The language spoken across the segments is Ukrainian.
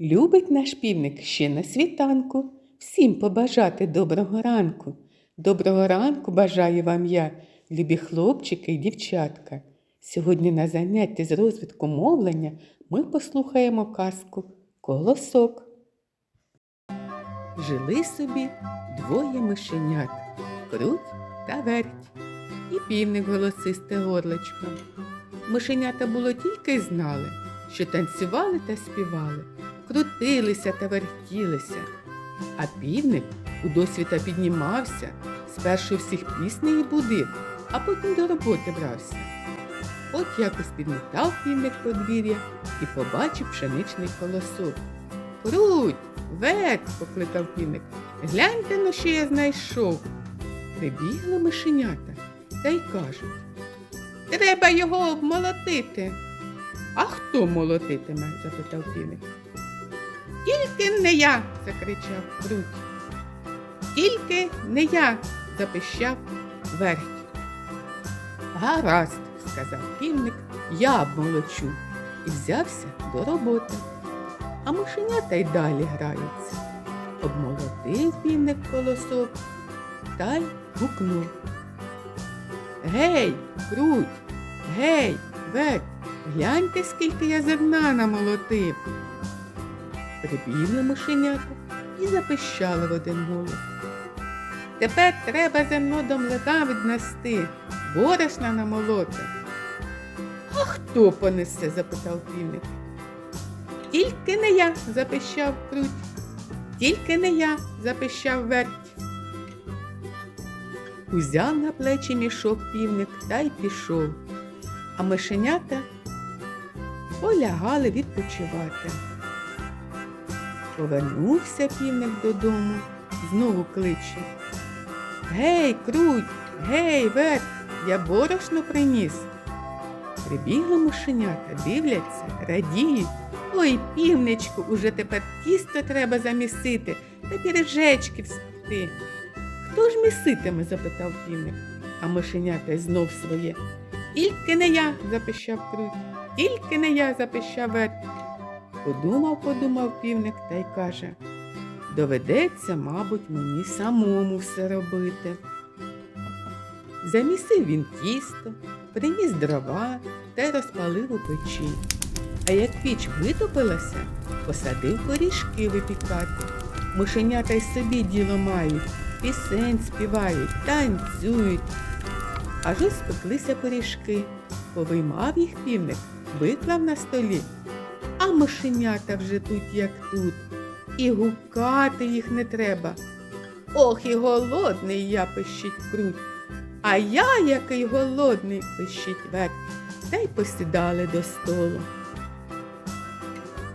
Любить наш півник ще на світанку. Всім побажати доброго ранку. Доброго ранку бажаю вам я, любі хлопчики і дівчатка. Сьогодні на занятті з розвитку мовлення ми послухаємо казку Колосок. Жили собі двоє мишенят круть та верть, і півник голосисте горлечко. Мишенята було тільки й знали, що танцювали та співали, крутилися та вертілися. А півник у досвіта піднімався, спершу всіх піснею будив, а потім до роботи брався. От якось підметав півник подвір'я і побачив пшеничний колосок. Круть, верть, покликав півник. Гляньте, на що я знайшов. Прибігли мишенята та й кажуть. Треба його обмолотити. А хто молотитиме? запитав півник. Тільки не я, закричав Круть. Тільки не я, запищав верть. Гаразд, сказав півник, я обмолочу і взявся до роботи. А мишенята й далі граються. Обмолотив півник колосок та й гукнув. Гей, круть, гей, верть, гляньте, скільки я зерна намолотив. Прибігли мишенята і запищали в один голос. Тепер треба зерно до млина віднести, борошна намолоти. А хто понесе? запитав півник. Тільки не я, запищав круть. Тільки не я, запищав верть. Узяв на плечі мішок півник та й пішов, а мишенята полягали відпочивати. Повернувся півник додому, знову кличе. Гей, круть, гей, верть, я борошно приніс. Прибігли мишенята, дивляться, радіють. Ой, півничку, уже тепер тісто треба замісити та піріжечки вспекти. Хто ж міситиме? запитав півник, а мишенята знов своє. Тільки не я, запищав круть, тільки не я, запищав верть. Подумав, подумав півник та й каже доведеться, мабуть, мені самому все робити. Замісив він тісто, приніс дрова та розпалив у печі. А як піч витопилася, посадив корішки випікати. Мишенята й собі діло мають, пісень співають, танцюють. Аж ось спеклися пиріжки, повиймав їх півник, виклав на столі. А мишенята вже тут, як тут, і гукати їх не треба. Ох, і голодний я пищить круть, а я який голодний пищить верть, та й посідали до столу.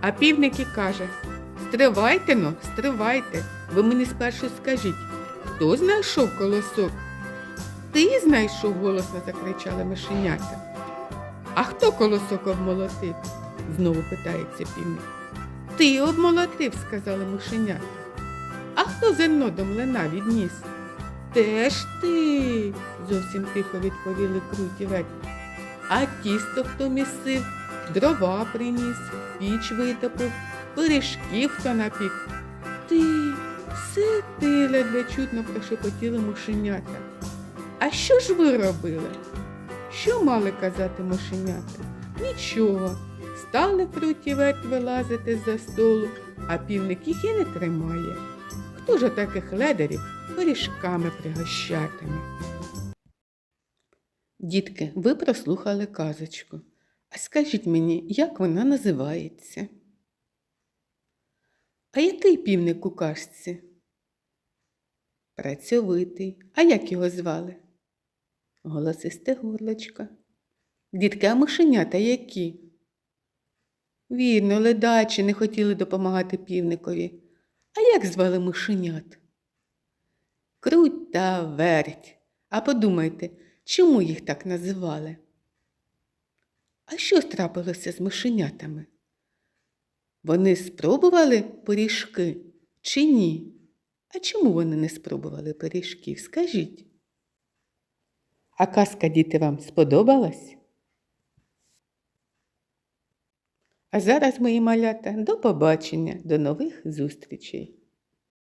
А півник і каже Стривайте но, стривайте, ви мені спершу скажіть, хто знайшов колосок? Ти знайшов, голосно закричали мишенята. А хто колосок обмолотив? Знову питається півник. Ти обмолотив, сказали мишенята. А хто зерно до млина відніс? Теж ти, зовсім тихо відповіли круті верть. А тісто хто місив, дрова приніс, піч витопив, пиріжків хто напік. Ти, все ти ледве чутно прошепотіли мишенята. А що ж ви робили? Що мали казати мишенята? Нічого. Стали круті верть вилазити з-за столу, а півник їх і не тримає. Хто ж таких ледарів пиріжками пригощатиме? Дітки, ви прослухали казочку. А скажіть мені, як вона називається? А який півник у казці? Працьовитий. А як його звали? Голосисте горлочко. Дітки, а мишенята які? Вірно, ледачі не хотіли допомагати півникові. А як звали мишенят? Круть та верть. А подумайте, чому їх так називали? А що трапилося з мишенятами? Вони спробували пиріжки чи ні? А чому вони не спробували пиріжків? Скажіть. А казка, діти, вам сподобалась? А зараз, мої малята, до побачення, до нових зустрічей!